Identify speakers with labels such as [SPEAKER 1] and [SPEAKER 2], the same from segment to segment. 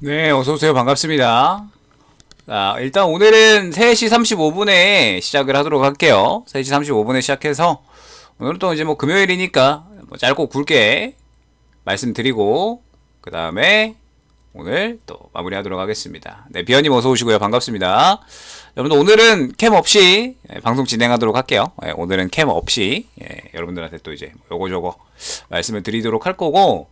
[SPEAKER 1] 네, 어서오세요. 반갑습니다. 자, 일단 오늘은 3시 35분에 시작을 하도록 할게요. 3시 35분에 시작해서, 오늘은 또 이제 뭐 금요일이니까, 뭐 짧고 굵게 말씀드리고, 그 다음에 오늘 또 마무리 하도록 하겠습니다. 네, 비현님 어서 오시고요. 반갑습니다. 여러분들 오늘은 캠 없이 예, 방송 진행하도록 할게요. 예, 오늘은 캠 없이, 예, 여러분들한테 또 이제 요거 저거 말씀을 드리도록 할 거고,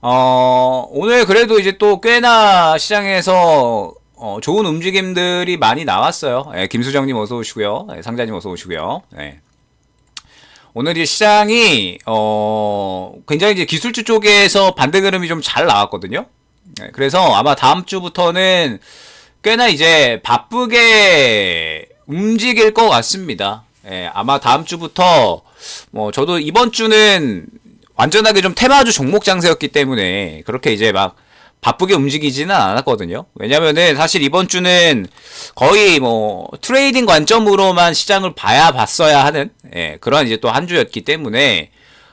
[SPEAKER 1] 어, 오늘 그래도 이제 또 꽤나 시장에서 어, 좋은 움직임들이 많이 나왔어요. 예, 김수정님 어서 오시고요. 예, 상자님 어서 오시고요. 예. 오늘 이 시장이 어, 굉장히 이제 기술주 쪽에서 반대 흐름이 좀 잘 나왔거든요. 예, 그래서 아마 다음 주부터는 꽤나 이제 바쁘게 움직일 것 같습니다. 예, 아마 다음 주부터 뭐 저도 이번 주는 완전하게 좀 테마주 종목 장세였기 때문에 그렇게 이제 막 바쁘게 움직이지는 않았거든요. 왜냐면은 사실 이번 주는 거의 뭐 트레이딩 관점으로만 시장을 봐야 봤어야 하는 예, 그런 이제 또 한 주였기 때문에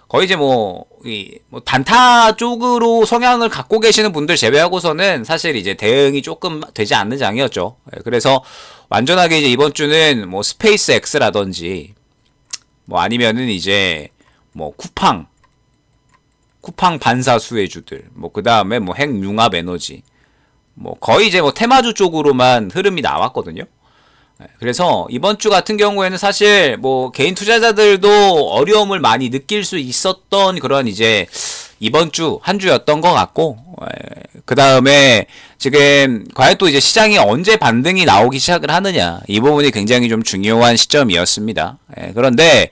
[SPEAKER 1] 거의 이제 뭐, 이, 뭐 단타 쪽으로 성향을 갖고 계시는 분들 제외하고서는 사실 이제 대응이 조금 되지 않는 장이었죠. 예, 그래서 완전하게 이제 이번 주는 뭐 스페이스 X라든지 뭐 아니면은 이제 뭐 쿠팡 쿠팡 반사 수혜주들, 뭐 그 다음에 뭐 핵융합 에너지, 뭐 거의 이제 뭐 테마주 쪽으로만 흐름이 나왔거든요. 네, 그래서 이번 주 같은 경우에는 사실 뭐 개인 투자자들도 어려움을 많이 느낄 수 있었던 그런 이제 이번 주 한 주였던 것 같고 그 다음에 지금 과연 또 이제 시장이 언제 반등이 나오기 시작을 하느냐 이 부분이 굉장히 좀 중요한 시점이었습니다. 예, 그런데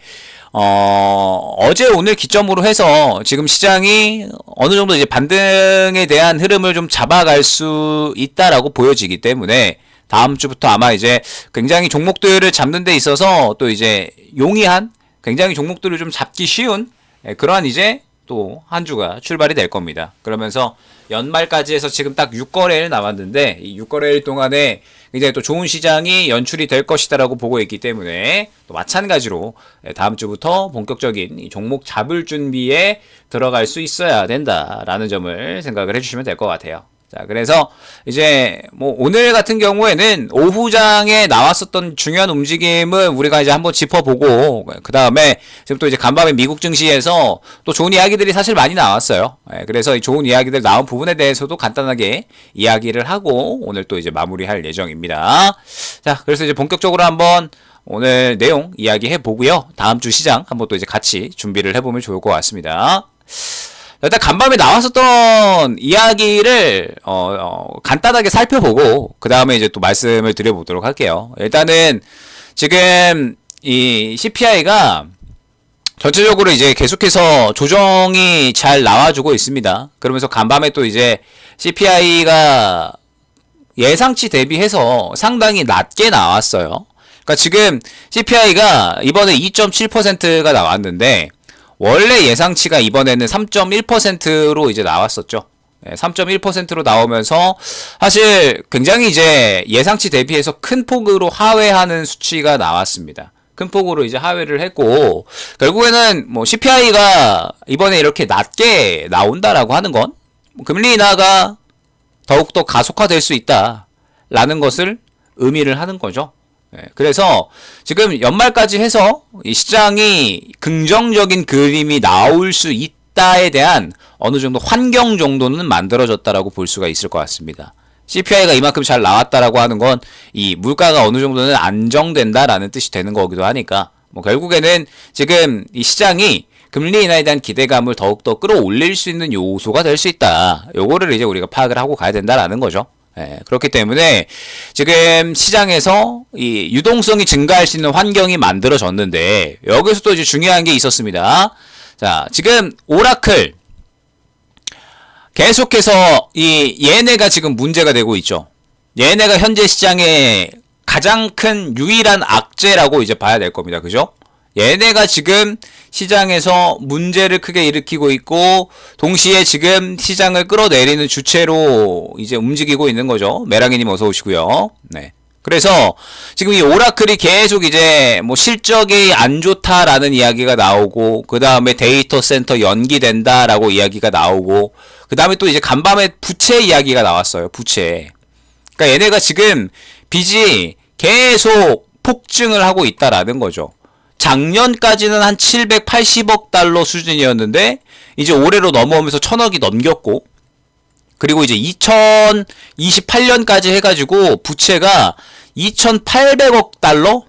[SPEAKER 1] 어, 어제 오늘 기점으로 해서 지금 시장이 어느 정도 이제 반등에 대한 흐름을 좀 잡아갈 수 있다라고 보여지기 때문에 다음 주부터 아마 이제 굉장히 종목들을 잡는 데 있어서 또 이제 용이한 굉장히 종목들을 좀 잡기 쉬운 예, 그러한 이제 또 한 주가 출발이 될 겁니다. 그러면서 연말까지 해서 지금 딱 6거래일 남았는데 이 6거래일 동안에 굉장히 또 좋은 시장이 연출이 될 것이다라고 보고 있기 때문에 또 마찬가지로 예, 다음 주부터 본격적인 이 종목 잡을 준비에 들어갈 수 있어야 된다라는 점을 생각을 해주시면 될 것 같아요. 자, 그래서 이제 뭐 오늘 같은 경우에는 오후장에 나왔었던 중요한 움직임은 우리가 이제 한번 짚어보고 그 다음에 지금 또 이제 간밤에 미국 증시에서 또 좋은 이야기들이 사실 많이 나왔어요. 예, 그래서 이 좋은 이야기들 나온 부분에 대해서도 간단하게 이야기를 하고 오늘 또 이제 마무리할 예정입니다. 자, 그래서 이제 본격적으로 한번 오늘 내용 이야기해 보고요. 다음 주 시장 한번 또 이제 같이 준비를 해보면 좋을 것 같습니다. 일단 간밤에 나왔었던 이야기를 어, 어, 간단하게 살펴보고 그 다음에 이제 또 말씀을 드려보도록 할게요. 일단은 지금 이 CPI가 전체적으로 이제 계속해서 조정이 잘 나와주고 있습니다. 그러면서 간밤에 또 이제 CPI가 예상치 대비해서 상당히 낮게 나왔어요. 그러니까 지금 CPI가 이번에 2.7%가 나왔는데 원래 예상치가 이번에는 3.1%로 이제 나왔었죠. 3.1%로 나오면서 사실 굉장히 이제 예상치 대비해서 큰 폭으로 하회하는 수치가 나왔습니다. 큰 폭으로 이제 하회를 했고 결국에는 뭐 CPI가 이번에 이렇게 낮게 나온다라고 하는 건 금리 인하가 더욱더 가속화될 수 있다라는 것을 의미를 하는 거죠. 예, 그래서 지금 연말까지 해서 이 시장이 긍정적인 그림이 나올 수 있다에 대한 어느 정도 환경 정도는 만들어졌다라고 볼 수가 있을 것 같습니다. CPI가 이만큼 잘 나왔다라고 하는 건 이 물가가 어느 정도는 안정된다라는 뜻이 되는 거기도 하니까 뭐 결국에는 지금 이 시장이 금리 인하에 대한 기대감을 더욱더 끌어올릴 수 있는 요소가 될 수 있다. 요거를 이제 우리가 파악을 하고 가야 된다라는 거죠. 예, 그렇기 때문에 지금 시장에서 이 유동성이 증가할 수 있는 환경이 만들어졌는데 여기서 또 이제 중요한 게 있었습니다. 자, 지금 오라클 계속해서 이 얘네가 지금 문제가 되고 있죠. 얘네가 현재 시장의 가장 큰 유일한 악재라고 이제 봐야 될 겁니다. 그죠? 얘네가 지금 시장에서 문제를 크게 일으키고 있고 동시에 지금 시장을 끌어내리는 주체로 이제 움직이고 있는 거죠. 메랑이님 어서 오시고요. 네. 그래서 지금 이 오라클이 계속 이제 뭐 실적이 안 좋다라는 이야기가 나오고 그 다음에 데이터 센터 연기된다라고 이야기가 나오고 그 다음에 또 이제 간밤에 부채 이야기가 나왔어요. 부채. 그러니까 얘네가 지금 빚이 계속 폭증을 하고 있다라는 거죠. 작년까지는 한 780억 달러 수준이었는데 이제 올해로 넘어오면서 천억이 넘겼고 그리고 이제 2028년까지 해가지고 부채가 2,800억 달러?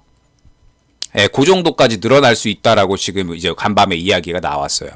[SPEAKER 1] 예, 그 정도까지 늘어날 수 있다라고 지금 이제 간밤에 이야기가 나왔어요.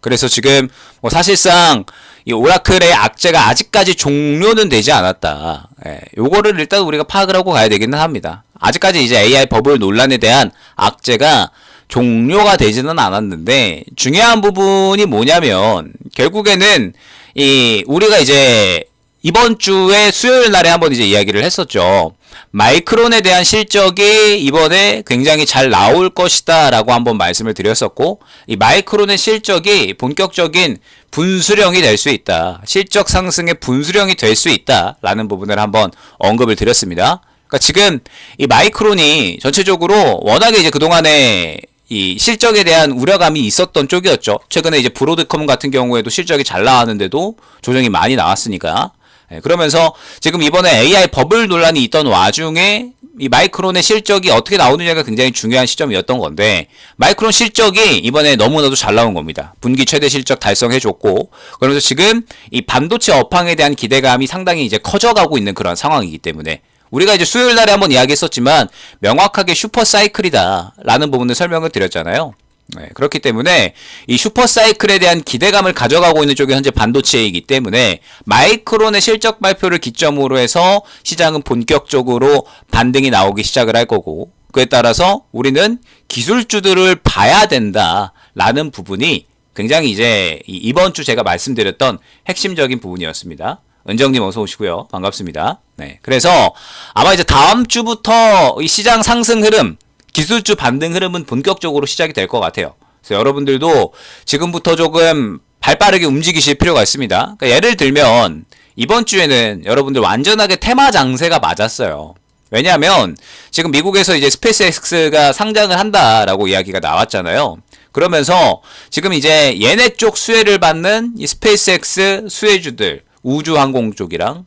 [SPEAKER 1] 그래서 지금 뭐 사실상 이 오라클의 악재가 아직까지 종료는 되지 않았다. 예, 요거를 일단 우리가 파악을 하고 가야 되기는 합니다. 아직까지 이제 AI 버블 논란에 대한 악재가 종료가 되지는 않았는데 중요한 부분이 뭐냐면 결국에는 이 우리가 이제 이번 주에 수요일 날에 한번 이제 이야기를 했었죠. 마이크론에 대한 실적이 이번에 굉장히 잘 나올 것이다라고 한번 말씀을 드렸었고 이 마이크론의 실적이 본격적인 분수령이 될 수 있다. 실적 상승의 분수령이 될 수 있다라는 부분을 한번 언급을 드렸습니다. 그러니까 지금 이 마이크론이 전체적으로 워낙에 이제 그동안에 이 실적에 대한 우려감이 있었던 쪽이었죠. 최근에 이제 브로드컴 같은 경우에도 실적이 잘 나왔는데도 조정이 많이 나왔으니까. 예, 그러면서 지금 이번에 AI 버블 논란이 있던 와중에 이 마이크론의 실적이 어떻게 나오느냐가 굉장히 중요한 시점이었던 건데 마이크론 실적이 이번에 너무나도 잘 나온 겁니다. 분기 최대 실적 달성해줬고 그러면서 지금 이 반도체 업황에 대한 기대감이 상당히 이제 커져가고 있는 그런 상황이기 때문에 우리가 이제 수요일 날에 한번 이야기했었지만 명확하게 슈퍼 사이클이다 라는 부분을 설명을 드렸잖아요. 네, 그렇기 때문에 이 슈퍼 사이클에 대한 기대감을 가져가고 있는 쪽이 현재 반도체이기 때문에 마이크론의 실적 발표를 기점으로 해서 시장은 본격적으로 반등이 나오기 시작을 할 거고 그에 따라서 우리는 기술주들을 봐야 된다라는 부분이 굉장히 이제 이- 이번 주 제가 말씀드렸던 핵심적인 부분이었습니다. 은정님 어서 오시고요. 반갑습니다. 네. 그래서 아마 이제 다음 주부터 이 시장 상승 흐름, 기술주 반등 흐름은 본격적으로 시작이 될 것 같아요. 그래서 여러분들도 지금부터 조금 발 빠르게 움직이실 필요가 있습니다. 그러니까 예를 들면 이번 주에는 여러분들 완전하게 테마 장세가 맞았어요. 왜냐하면 지금 미국에서 이제 스페이스X가 상장을 한다라고 이야기가 나왔잖아요. 그러면서 지금 이제 얘네 쪽 수혜를 받는 이 스페이스X 수혜주들 우주항공 쪽이랑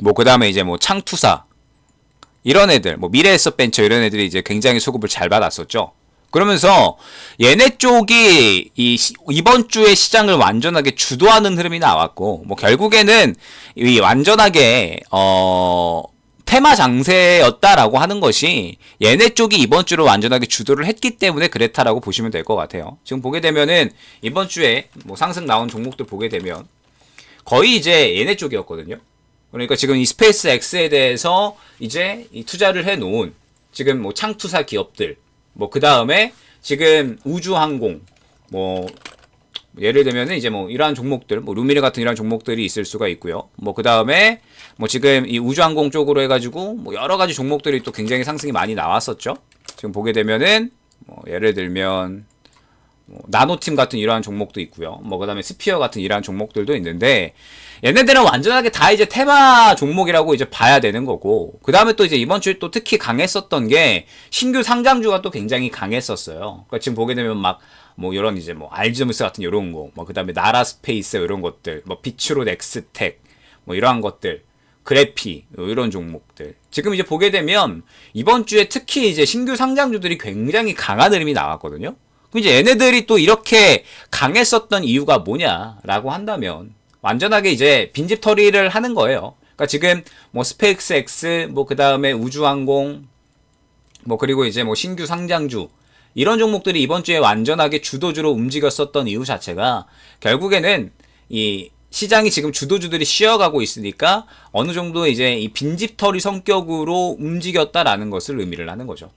[SPEAKER 1] 뭐 그다음에 이제 뭐 창투사 이런 애들 뭐 미래에서 벤처 이런 애들이 이제 굉장히 수급을 잘 받았었죠. 그러면서 얘네 쪽이 이 시- 이번 주에 시장을 완전하게 주도하는 흐름이 나왔고 뭐 결국에는 이 완전하게 어 테마 장세였다라고 하는 것이 얘네 쪽이 이번 주로 완전하게 주도를 했기 때문에 그랬다라고 보시면 될 것 같아요. 지금 보게 되면은 이번 주에 뭐 상승 나온 종목들 보게 되면 거의 이제 얘네 쪽이었거든요. 그러니까 지금 이 스페이스 X에 대해서 이제 이 투자를 해 놓은 지금 뭐 창투사 기업들 뭐 그 다음에 지금 우주항공 뭐 예를 들면은 이제 뭐 이러한 종목들 뭐 루미르 같은 이러한 종목들이 있을 수가 있고요. 뭐 그 다음에 뭐 지금 이 우주항공 쪽으로 해가지고 뭐 여러 가지 종목들이 또 굉장히 상승이 많이 나왔었죠. 지금 보게 되면은 뭐 예를 들면 뭐 나노팀 같은 이러한 종목도 있고요. 뭐 그다음에 스피어 같은 이러한 종목들도 있는데 얘네들은 완전하게 다 이제 테마 종목이라고 이제 봐야 되는 거고 그다음에 또 이제 이번 주에 또 특히 강했었던 게 신규 상장주가 또 굉장히 강했었어요. 그러니까 지금 보게 되면 막 뭐 이런 이제 뭐 알즈무스 같은 이런 거, 뭐 그다음에 나라 스페이스 이런 것들, 뭐 비추로 넥스텍 뭐 이러한 것들 그래피 뭐 이런 종목들 지금 이제 보게 되면 이번 주에 특히 이제 신규 상장주들이 굉장히 강한 흐름이 나왔거든요. 그럼 이제 얘네들이 또 이렇게 강했었던 이유가 뭐냐라고 한다면 완전하게 이제 빈집 털이를 하는 거예요. 그러니까 지금 뭐 스페이스 X 뭐 그다음에 우주항공 뭐 그리고 이제 뭐 신규 상장주 이런 종목들이 이번 주에 완전하게 주도주로 움직였었던 이유 자체가 결국에는 이 시장이 지금 주도주들이 쉬어가고 있으니까 어느 정도 이제 이 빈집털이 성격으로 움직였다라는 것을 의미를 하는 거죠.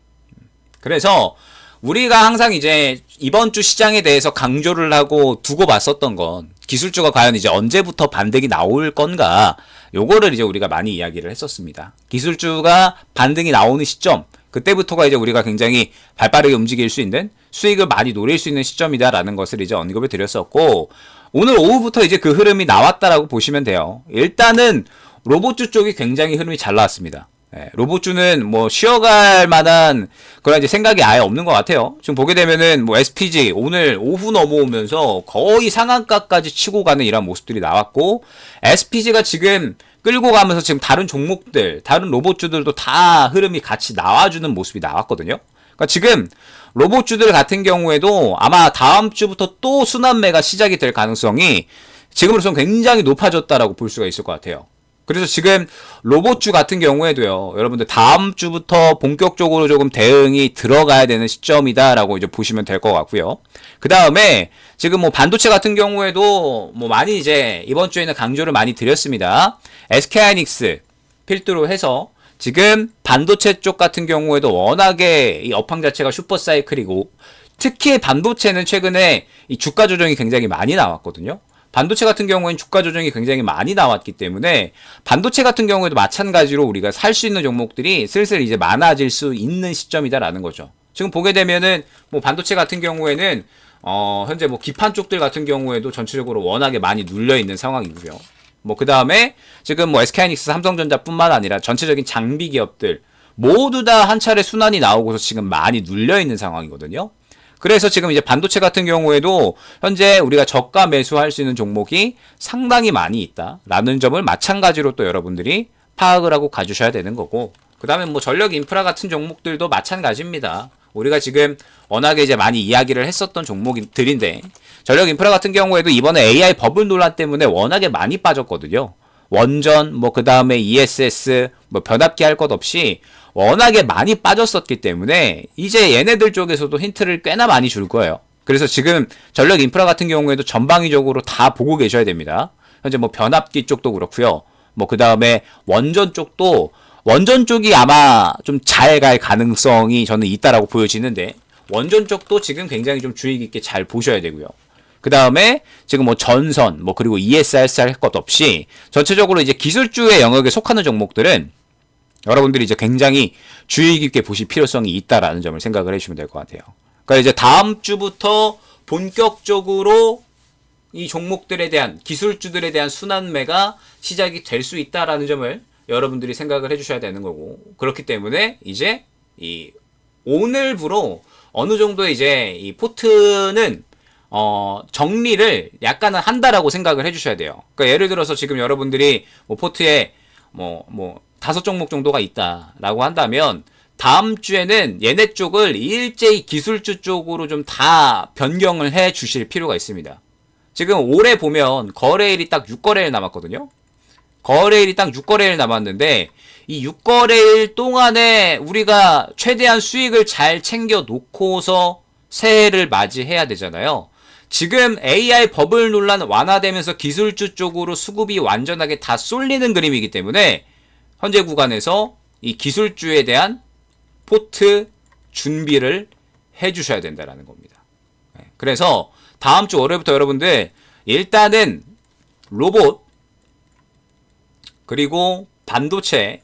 [SPEAKER 1] 그래서 우리가 항상 이제 이번 주 시장에 대해서 강조를 하고 두고 봤었던 건 기술주가 과연 이제 언제부터 반등이 나올 건가 요거를 이제 우리가 많이 이야기를 했었습니다. 기술주가 반등이 나오는 시점 그때부터가 이제 우리가 굉장히 발빠르게 움직일 수 있는 수익을 많이 노릴 수 있는 시점이다라는 것을 이제 언급을 드렸었고 오늘 오후부터 이제 그 흐름이 나왔다라고 보시면 돼요. 일단은 로봇주 쪽이 굉장히 흐름이 잘 나왔습니다. 예, 로봇주는 뭐 쉬어갈 만한 그런 이제 생각이 아예 없는 것 같아요. 지금 보게 되면은 뭐 SPG 오늘 오후 넘어오면서 거의 상한가까지 치고 가는 이런 모습들이 나왔고 SPG가 지금 끌고 가면서 지금 다른 종목들, 다른 로봇주들도 다 흐름이 같이 나와주는 모습이 나왔거든요. 그러니까 지금 로봇주들 같은 경우에도 아마 다음 주부터 또 순환매가 시작이 될 가능성이 지금으로서는 굉장히 높아졌다라고 볼 수가 있을 것 같아요. 그래서 지금 로봇주 같은 경우에도요, 여러분들 다음 주부터 본격적으로 조금 대응이 들어가야 되는 시점이다라고 이제 보시면 될 것 같고요. 그 다음에 지금 뭐 반도체 같은 경우에도 뭐 많이 이제 이번 주에는 강조를 많이 드렸습니다. SK하이닉스 필두로 해서 지금 반도체 쪽 같은 경우에도 워낙에 이 업황 자체가 슈퍼 사이클이고 특히 반도체는 최근에 이 주가 조정이 굉장히 많이 나왔거든요. 반도체 같은 경우에는 주가 조정이 굉장히 많이 나왔기 때문에 반도체 같은 경우에도 마찬가지로 우리가 살 수 있는 종목들이 슬슬 이제 많아질 수 있는 시점이다라는 거죠. 지금 보게 되면은 뭐 반도체 같은 경우에는 어 현재 뭐 기판 쪽들 같은 경우에도 전체적으로 워낙에 많이 눌려 있는 상황이고요. 뭐 그 다음에 지금 뭐 SK하이닉스, 삼성전자뿐만 아니라 전체적인 장비 기업들 모두 다 한 차례 순환이 나오고서 지금 많이 눌려 있는 상황이거든요. 그래서 지금 이제 반도체 같은 경우에도 현재 우리가 저가 매수할 수 있는 종목이 상당히 많이 있다라는 점을 마찬가지로 또 여러분들이 파악을 하고 가주셔야 되는 거고 그 다음에 뭐 전력 인프라 같은 종목들도 마찬가지입니다. 우리가 지금 워낙에 이제 많이 이야기를 했었던 종목들인데 전력 인프라 같은 경우에도 이번에 AI 버블 논란 때문에 워낙에 많이 빠졌거든요. 원전 뭐 그 다음에 ESS 뭐 변압기 할 것 없이 워낙에 많이 빠졌었기 때문에 이제 얘네들 쪽에서도 힌트를 꽤나 많이 줄 거예요. 그래서 지금 전력 인프라 같은 경우에도 전방위적으로 다 보고 계셔야 됩니다. 현재 뭐 변압기 쪽도 그렇고요. 뭐 그 다음에 원전 쪽도 원전 쪽이 아마 좀 잘 갈 가능성이 저는 있다라고 보여지는데 원전 쪽도 지금 굉장히 좀 주의 깊게 잘 보셔야 되고요. 그 다음에 지금 뭐 전선, 뭐 그리고 ESRS 할것 없이 전체적으로 이제 기술주의 영역에 속하는 종목들은 여러분들이 이제 굉장히 주의 깊게 보실 필요성이 있다라는 점을 생각을 해주시면 될 것 같아요. 그러니까 이제 다음 주부터 본격적으로 이 종목들에 대한 기술주들에 대한 순환매가 시작이 될 수 있다라는 점을 여러분들이 생각을 해주셔야 되는 거고 그렇기 때문에 이제 이 오늘부로 어느 정도 이제 이 포트는 어 정리를 약간은 한다라고 생각을 해주셔야 돼요. 그러니까 예를 들어서 지금 여러분들이 뭐 포트에 뭐뭐 다섯 종목 정도가 있다라고 한다면 다음 주에는 얘네 쪽을 일제히 기술주 쪽으로 좀 다 변경을 해 주실 필요가 있습니다. 지금 올해 보면 거래일이 딱 6거래일 남았거든요. 거래일이 딱 6거래일 남았는데 이 6거래일 동안에 우리가 최대한 수익을 잘 챙겨 놓고서 새해를 맞이해야 되잖아요. 지금 AI 버블 논란 완화되면서 기술주 쪽으로 수급이 완전하게 다 쏠리는 그림이기 때문에 현재 구간에서 이 기술주에 대한 포트 준비를 해 주셔야 된다라는 겁니다. 네, 그래서 다음 주 월요일부터 여러분들 일단은 로봇 그리고 반도체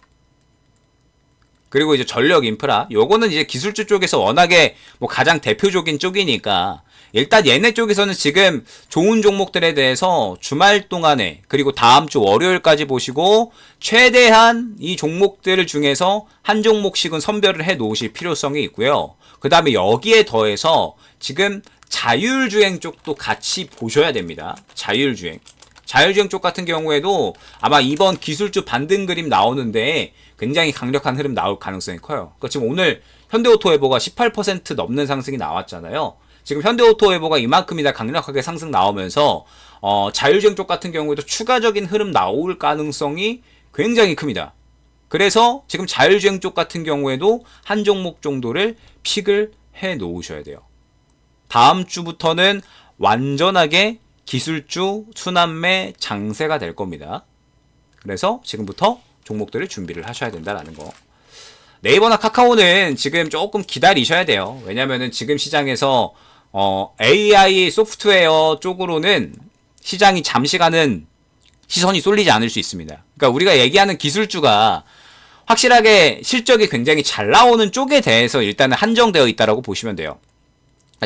[SPEAKER 1] 그리고 이제 전력 인프라 요거는 이제 기술주 쪽에서 워낙에 뭐 가장 대표적인 쪽이니까 일단 얘네 쪽에서는 지금 좋은 종목들에 대해서 주말 동안에 그리고 다음 주 월요일까지 보시고 최대한 이 종목들 중에서 한 종목씩은 선별을 해 놓으실 필요성이 있고요. 그 다음에 여기에 더해서 지금 자율주행 쪽도 같이 보셔야 됩니다. 자율주행. 자율주행 쪽 같은 경우에도 아마 이번 기술주 반등 그림 나오는데 굉장히 강력한 흐름 나올 가능성이 커요. 그러니까 지금 오늘 현대오토에보가 18% 넘는 상승이 나왔잖아요. 지금 현대오토에보가 이만큼이나 강력하게 상승 나오면서 어, 자율주행 쪽 같은 경우에도 추가적인 흐름 나올 가능성이 굉장히 큽니다. 그래서 지금 자율주행 쪽 같은 경우에도 한 종목 정도를 픽을 해 놓으셔야 돼요. 다음 주부터는 완전하게 기술주 순환매 장세가 될 겁니다. 그래서 지금부터 종목들을 준비를 하셔야 된다라는 거. 네이버나 카카오는 지금 조금 기다리셔야 돼요. 왜냐면은 지금 시장에서 어, AI 소프트웨어 쪽으로는 시장이 잠시간은 시선이 쏠리지 않을 수 있습니다. 그러니까 우리가 얘기하는 기술주가 확실하게 실적이 굉장히 잘 나오는 쪽에 대해서 일단은 한정되어 있다라고 보시면 돼요.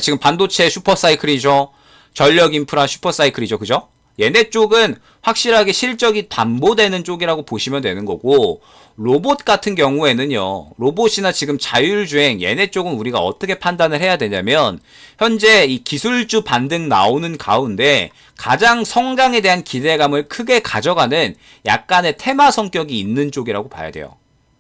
[SPEAKER 1] 지금 반도체 슈퍼사이클이죠. 전력 인프라 슈퍼사이클이죠. 그죠? 얘네 쪽은 확실하게 실적이 담보되는 쪽이라고 보시면 되는 거고 로봇 같은 경우에는요. 로봇이나 지금 자율주행 얘네 쪽은 우리가 어떻게 판단을 해야 되냐면 현재 이 기술주 반등 나오는 가운데 가장 성장에 대한 기대감을 크게 가져가는 약간의 테마 성격이 있는 쪽이라고 봐야 돼요.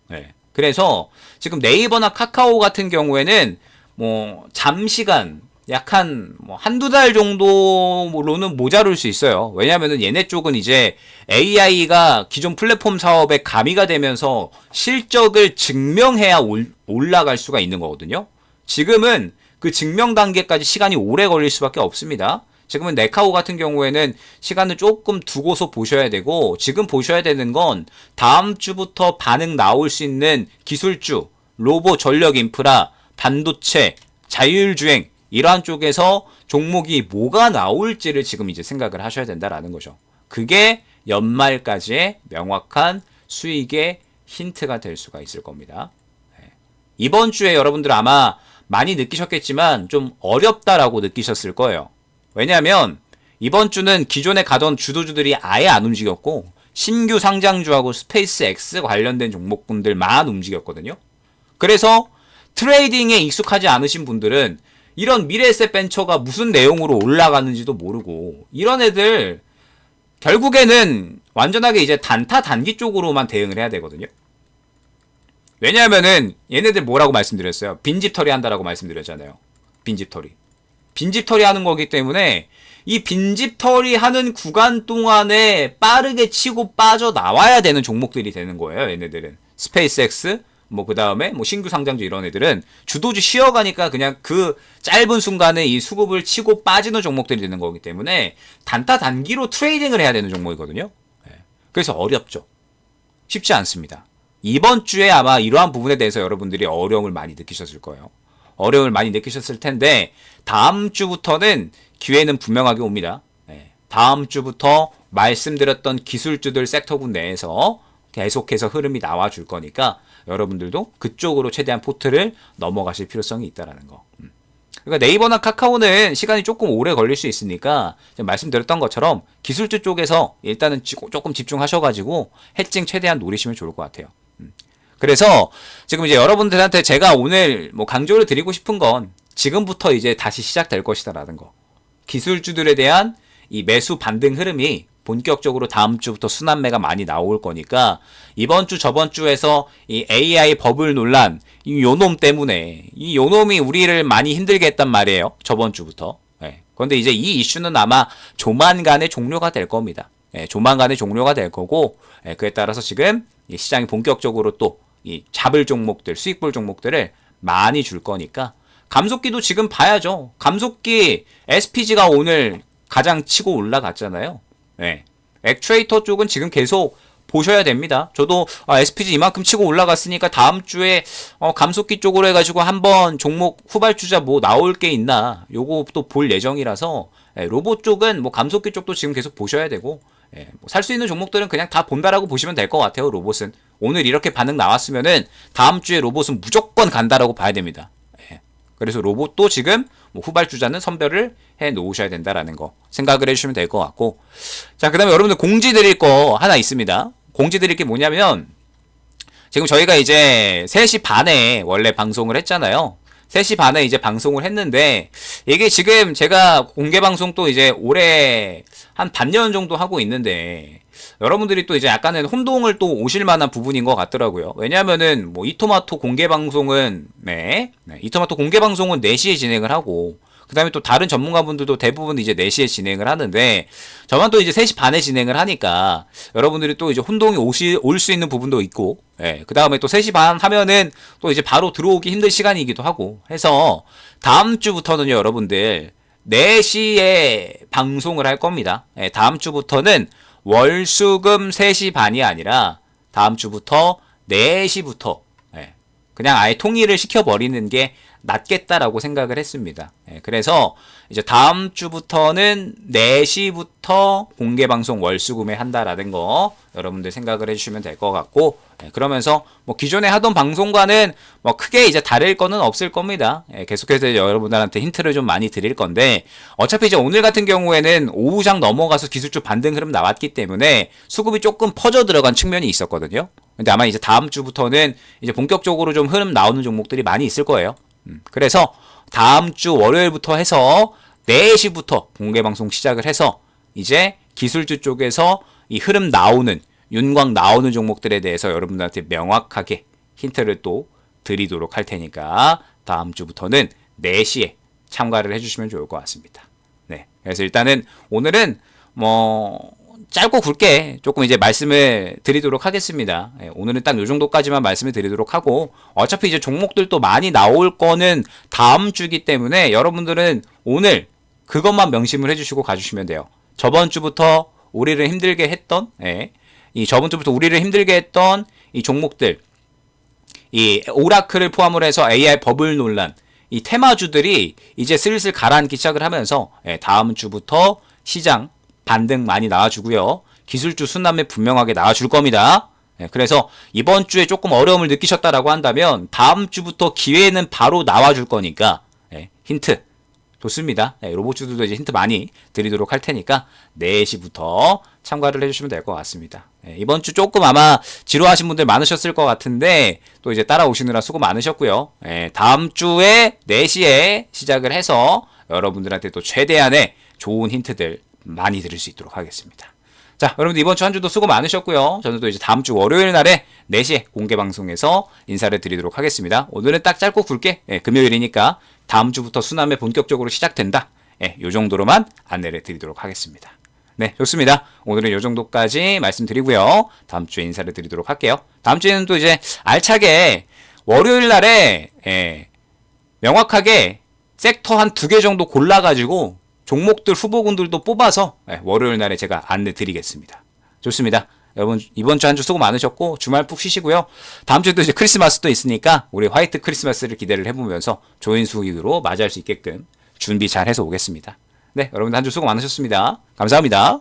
[SPEAKER 1] 네. 그래서 지금 네이버나 카카오 같은 경우에는 뭐 잠시간 약한 뭐 한두 달 정도로는 모자랄 수 있어요. 왜냐면은 얘네 쪽은 이제 AI가 기존 플랫폼 사업에 가미가 되면서 실적을 증명해야 올, 올라갈 수가 있는 거거든요. 지금은 그 증명 단계까지 시간이 오래 걸릴 수밖에 없습니다. 지금은 네카오 같은 경우에는 시간을 조금 두고서 보셔야 되고 지금 보셔야 되는 건 다음 주부터 반응 나올 수 있는 기술주, 로보 전력 인프라, 반도체, 자율주행 이러한 쪽에서 종목이 뭐가 나올지를 지금 이제 생각을 하셔야 된다라는 거죠. 그게 연말까지의 명확한 수익의 힌트가 될 수가 있을 겁니다. 네. 이번 주에 여러분들 아마 많이 느끼셨겠지만 좀 어렵다라고 느끼셨을 거예요. 왜냐하면 이번 주는 기존에 가던 주도주들이 아예 안 움직였고 신규 상장주하고 스페이스 X 관련된 종목분들만 움직였거든요. 그래서 트레이딩에 익숙하지 않으신 분들은 이런 미래에셋 벤처가 무슨 내용으로 올라가는지도 모르고 이런 애들 결국에는 완전하게 이제 단타 단기 쪽으로만 대응을 해야 되거든요. 왜냐하면은 얘네들 뭐라고 말씀드렸어요? 빈집털이 한다라고 말씀드렸잖아요. 빈집털이. 빈집털이 하는 거기 때문에 이 빈집털이 하는 구간 동안에 빠르게 치고 빠져 나와야 되는 종목들이 되는 거예요. 얘네들은 스페이스X 뭐 그 다음에 뭐 신규 상장주 이런 애들은 주도주 쉬어가니까 그냥 그 짧은 순간에 이 수급을 치고 빠지는 종목들이 되는 거기 때문에 단타 단기로 트레이딩을 해야 되는 종목이거든요. 예. 그래서 어렵죠. 쉽지 않습니다. 이번 주에 아마 이러한 부분에 대해서 여러분들이 어려움을 많이 느끼셨을 거예요. 어려움을 많이 느끼셨을 텐데 다음 주부터는 기회는 분명하게 옵니다. 예. 다음 주부터 말씀드렸던 기술주들 섹터군 내에서 계속해서 흐름이 나와 줄 거니까 여러분들도 그쪽으로 최대한 포트를 넘어가실 필요성이 있다라는 거. 음. 그러니까 네이버나 카카오는 시간이 조금 오래 걸릴 수 있으니까 말씀드렸던 것처럼 기술주 쪽에서 일단은 조금 집중하셔가지고 해칭 최대한 노리시면 좋을 것 같아요. 음. 그래서 지금 이제 여러분들한테 제가 오늘 뭐 강조를 드리고 싶은 건 지금부터 이제 다시 시작될 것이다라는 거. 기술주들에 대한 이 매수 반등 흐름이 본격적으로 다음 주부터 순환매가 많이 나올 거니까 이번 주 저번 주에서 이 AI 버블 논란 이 요놈 때문에 이 요놈이 우리를 많이 힘들게 했단 말이에요. 저번 주부터. 예. 그런데 이제 이 이슈는 아마 조만간에 종료가 될 겁니다. 예, 조만간에 종료가 될 거고 예, 그에 따라서 지금 시장이 본격적으로 또 이 잡을 종목들, 수익볼 종목들을 많이 줄 거니까 감속기도 지금 봐야죠. 감속기 SPG가 오늘 가장 치고 올라갔잖아요. 네. 액추에이터 쪽은 지금 계속 보셔야 됩니다. 저도 아, SPG 이만큼 치고 올라갔으니까 다음 주에 어, 감속기 쪽으로 해가지고 한번 종목 후발주자 뭐 나올 게 있나 요거 또 볼 예정이라서 예, 로봇 쪽은 뭐 감속기 쪽도 지금 계속 보셔야 되고 예, 뭐 살 수 있는 종목들은 그냥 다 본다라고 보시면 될 것 같아요. 로봇은 오늘 이렇게 반응 나왔으면은 다음 주에 로봇은 무조건 간다라고 봐야 됩니다. 예. 그래서 로봇도 지금 뭐 후발주자는 선별을 해 놓으셔야 된다라는 거 생각을 해주시면 될 것 같고 자 그다음에 여러분들 공지 드릴 거 하나 있습니다. 공지 드릴 게 뭐냐면 지금 저희가 이제 3시 반에 원래 방송을 했잖아요. 3시 반에 이제 방송을 했는데 이게 지금 제가 공개 방송 또 이제 올해 한 반년 정도 하고 있는데 여러분들이 또 이제 약간은 혼동을 또 오실 만한 부분인 것 같더라고요. 왜냐면은 뭐 이토마토 공개 방송은 네, 네 이토마토 공개 방송은 4시에 진행을 하고 그 다음에 또 다른 전문가분들도 대부분 이제 4시에 진행을 하는데, 저만 또 이제 3시 반에 진행을 하니까, 여러분들이 또 이제 혼동이 올 수 있는 부분도 있고, 예, 그 다음에 또 3시 반 하면은 또 이제 바로 들어오기 힘든 시간이기도 하고 해서, 다음 주부터는요, 여러분들, 4시에 방송을 할 겁니다. 예, 다음 주부터는 월수금 3시 반이 아니라, 다음 주부터 4시부터, 예, 그냥 아예 통일을 시켜버리는 게 낫겠다라고 생각을 했습니다. 예, 그래서 이제 다음 주부터는 4시부터 공개 방송 월수 구매한다라는 거 여러분들 생각을 해주시면 될 것 같고 예, 그러면서 뭐 기존에 하던 방송과는 뭐 크게 이제 다를 거는 없을 겁니다. 예, 계속해서 여러분들한테 힌트를 좀 많이 드릴 건데 어차피 이제 오늘 같은 경우에는 오후장 넘어가서 기술주 반등 흐름 나왔기 때문에 수급이 조금 퍼져 들어간 측면이 있었거든요. 근데 아마 이제 다음 주부터는 이제 본격적으로 좀 흐름 나오는 종목들이 많이 있을 거예요. 음, 그래서 다음 주 월요일부터 해서 4시부터 공개 방송 시작을 해서 이제 기술주 쪽에서 이 흐름 나오는 윤광 나오는 종목들에 대해서 여러분들한테 명확하게 힌트를 또 드리도록 할 테니까 다음 주부터는 4시에 참가를 해주시면 좋을 것 같습니다. 네. 그래서 일단은 오늘은 뭐 짧고 굵게 조금 이제 말씀을 드리도록 하겠습니다. 예, 오늘은 딱 요 정도까지만 말씀을 드리도록 하고 어차피 이제 종목들도 많이 나올 거는 다음 주기 때문에 여러분들은 오늘 그것만 명심을 해주시고 가주시면 돼요. 저번 주부터 우리를 힘들게 했던 예, 이 저번 주부터 우리를 힘들게 했던 이 종목들 이 오라클을 포함을 해서 AI 버블 논란 이 테마주들이 이제 슬슬 가라앉기 시작을 하면서 예, 다음 주부터 시장 반등 많이 나와주고요. 기술주 순남매 분명하게 나와줄 겁니다. 예, 그래서 이번 주에 조금 어려움을 느끼셨다라고 한다면 다음 주부터 기회는 바로 나와줄 거니까 예, 힌트 좋습니다. 예, 로봇주들도 이제 힌트 많이 드리도록 할 테니까 4시부터 참가를 해주시면 될 것 같습니다. 예, 이번 주 조금 아마 지루하신 분들 많으셨을 것 같은데 또 이제 따라오시느라 수고 많으셨고요. 예, 다음 주에 4시에 시작을 해서 여러분들한테 또 최대한의 좋은 힌트들 많이 드릴 수 있도록 하겠습니다. 자, 여러분들 이번 주 한 주도 수고 많으셨고요. 저는 또 이제 다음 주 월요일 날에 4시에 공개 방송에서 인사를 드리도록 하겠습니다. 오늘은 딱 짧고 굵게 예, 금요일이니까 다음 주부터 수남에 본격적으로 시작된다. 예, 요 정도로만 안내를 드리도록 하겠습니다. 네, 좋습니다. 오늘은 요 정도까지 말씀드리고요. 다음 주에 인사를 드리도록 할게요. 다음 주에는 또 이제 알차게 월요일 날에 예, 명확하게 섹터 한 두 개 정도 골라가지고 종목들 후보군들도 뽑아서 예, 월요일 날에 제가 안내 드리겠습니다. 좋습니다. 여러분 이번 주 한 주 수고 많으셨고 주말 푹 쉬시고요. 다음 주에도 이제 크리스마스도 있으니까 우리 화이트 크리스마스를 기대를 해보면서 좋은 수익으로 맞이할 수 있게끔 준비 잘 해서 오겠습니다. 네, 여러분들 한 주 수고 많으셨습니다. 감사합니다.